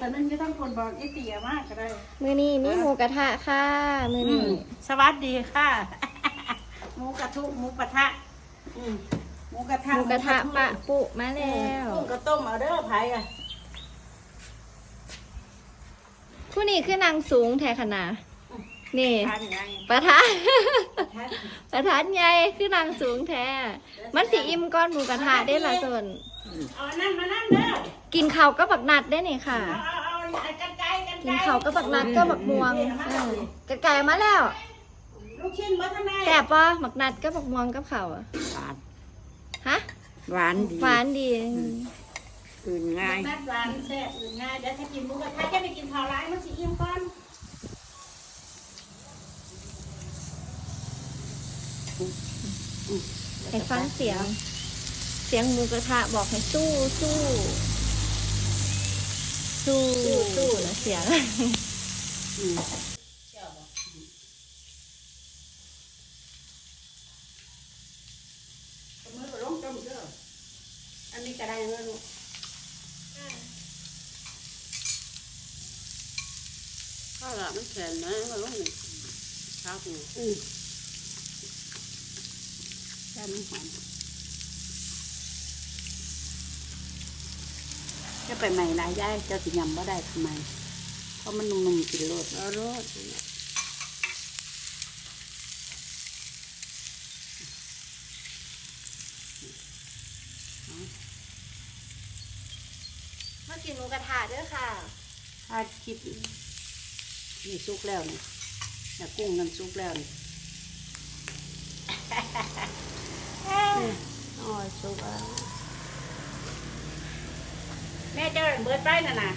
แต่นั่นไม่ต้องคนบอกไอ้เตี๋ยมากก็ได้ มือนี้มีหมูกระทะค่ะ มือนี้สวัสดีค่ะ หมูกระทุหมูกระทะอืมหมูกระทะหมูกระทะปะปุมาแล้วกุ้งกระต้มเอาเด้อไผ่อะผู้นี้คือนางสูงแทขนาดนี่ทานยังไงประทะทานประทานใหญ่คือนางสูงแท้ มันสีอิ่มก้อนหมูกระทะได้ละส่วน เอานั่นมานั่นเด้อกินข้าวก็บักนัดได้นี่ค่ะ เอาเอาเอาไอ้กันไกรกันไกรกินข้าวก็บักนัดก็บักม่วงเออกระไก่มาแล้วลูกชิ้นมาทางไหนแซ่บปะบักนัดก็บักม่วงกับข้าวอะหวานฮะหวานดีหวานดีอื่นง่ายนัดหวานแซ่บอื่นง่ายเดี๋ยวถ้ากินหมูกระทะจะไปกินข้าวร้ายมันสิอิ่มก่อนให้ฟังเสียงเสียงหมูกระทะบอกให้สู้สู้สู้สู้นะเสียงอืมมือก็ลงต้มเด้ออันนี้ก็ได้เงินลูกข้าวหลามมันแข็งนะก็ลงนี่ครับนี่อืมแค่มันหอม จะไปใหม่หลายย่ายเจ้าสิยำบ่ได้ทำไม เพราะมันนุ่มๆกินโลดแล้วโลดมากินหมูกระทะด้อค่ะถ้าคิดนี่ซุกแล้วนี่นะกุ้งนั่นซุกแล้วนี่อ๋อซุกแล้ว แม่เจ้าเบิดไปน่ะนะ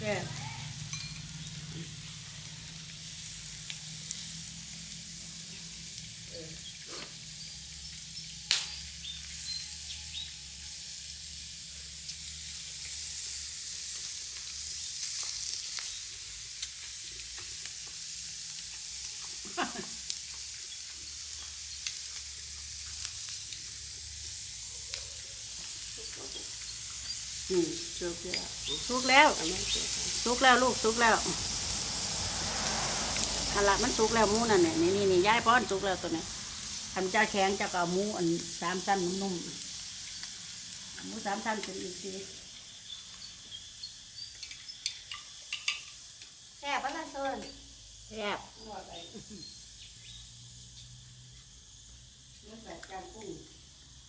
เออ อืมซุกแล้วสุกแล้วเอามาเสียสุกแล้วลูกสุกแล้วอันละมันสุกแล้วหมูนั่นเนี่ยนี่นี่นี่ย้ายป้อนสุกแล้วตัวเนี้ยทำจ้าแข็งจะก็เอาหมูอันสามชั้นนุ่มๆหมูสามชั้นเป็นอีกทีแซ่บปะล่ะส่วนแซ่บอืม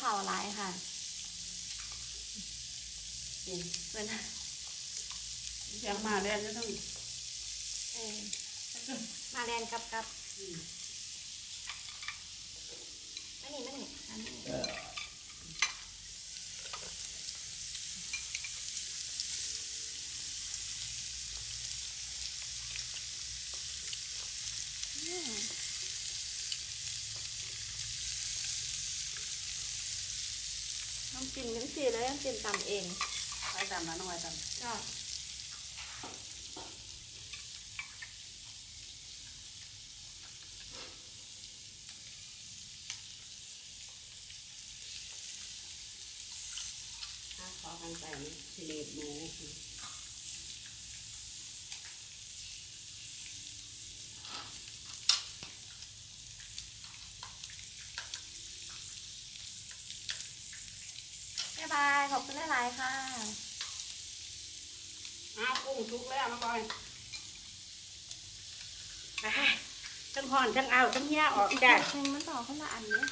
ข่าวร้ายค่ะเป็นอยากมาแล้วจะต้องเออมาแลนกับกับไม่หนีไม่หนีอันนี้ ต้องกินกันสิแล้วยังกินตำเองไปตามมาหน่อยตามก็ขอกันไปสิเลบหมูายบาย ขอบคุณหลายๆค่ะ อ้าวกุ้งสุกแล้วมาบ่อยอะทั้งห่อนทั้งเอาทั้งเหี้ยออกจ้ะเพลงมันต่อคนละอันเนี่ย